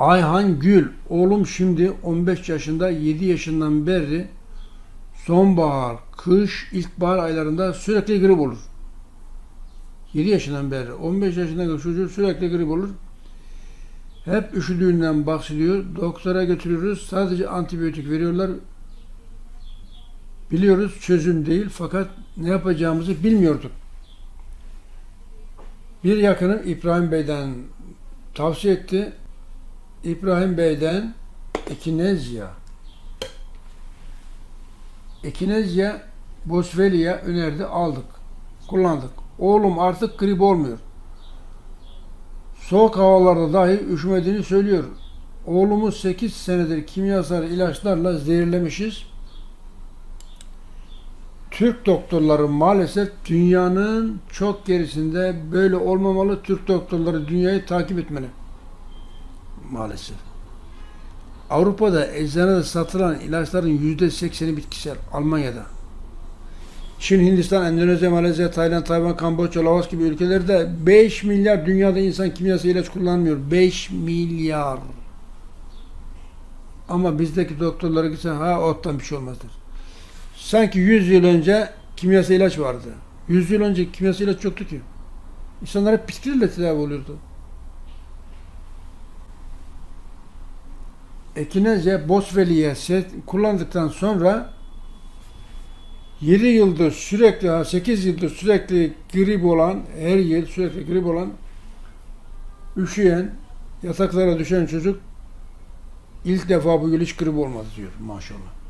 Ayhan Gül, oğlum şimdi 15 yaşında 7 yaşından beri sonbahar, kış, ilkbahar aylarında sürekli grip olur. 7 yaşından beri 15 yaşındaki çocuğu sürekli grip olur. Hep üşüdüğünden bahsediyor. Doktora götürüyoruz. Sadece antibiyotik veriyorlar. Biliyoruz çözüm değil fakat ne yapacağımızı bilmiyorduk. Bir yakınım İbrahim Bey'den tavsiye etti. İbrahim Bey'den Ekinezya Ekinezya Boswellia önerdi aldık. Kullandık. Oğlum artık grip olmuyor. Soğuk havalarda dahi üşümediğini söylüyor. Oğlumu 8 senedir kimyasal ilaçlarla zehirlemişiz. Türk doktorları maalesef dünyanın çok gerisinde böyle olmamalı. Türk doktorları dünyayı takip etmeli. Maalesef. Avrupa'da eczanede satılan ilaçların yüzde sekseni bitkisel. Almanya'da. Çin, Hindistan, Endonezya, Malezya, Tayland, Tayvan, Kamboçya, Laos gibi ülkelerde 5 milyar dünyada insan kimyasal ilaç kullanmıyor. 5 milyar. Ama bizdeki doktorlara gitsen ha ottan bir şey olmazdır. Sanki 100 yıl önce kimyasal ilaç vardı. 100 yıl önce kimyasal ilaç yoktu ki. İnsanlar hep bitkilerle tedavi oluyordu. Ekinezya Boswellia set kullandıktan sonra 7 yıldır sürekli, 8 yıldır sürekli grip olan, her yıl sürekli grip olan, üşüyen, yataklara düşen çocuk ilk defa bu yıl hiç grip olmadı diyor maşallah.